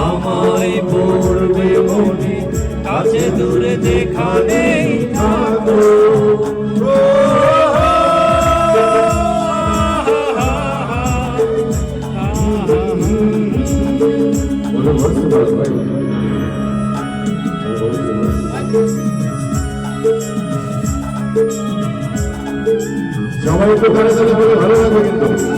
আমায় পড়বে মনে কাছে দূরে যেখানেই থাকো। সবাই তালে ভালো লাগবে কিন্তু।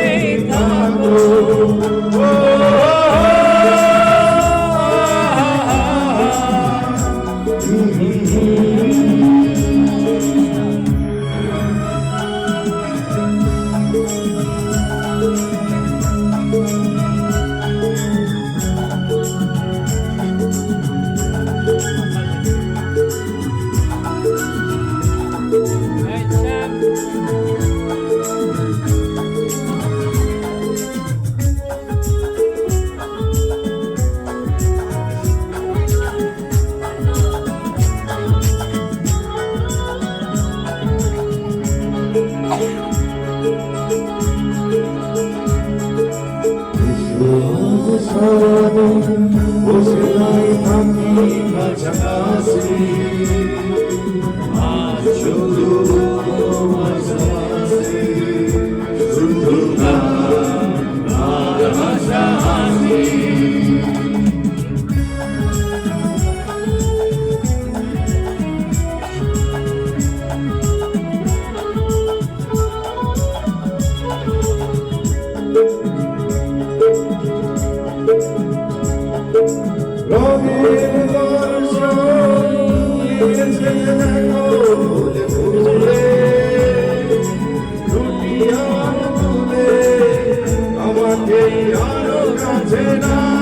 você রঙের দর্শন দিয়েছে দেখো ফুলে ফুলে দুনিয়ার তুলে আমাকে আরও কাছে রাখো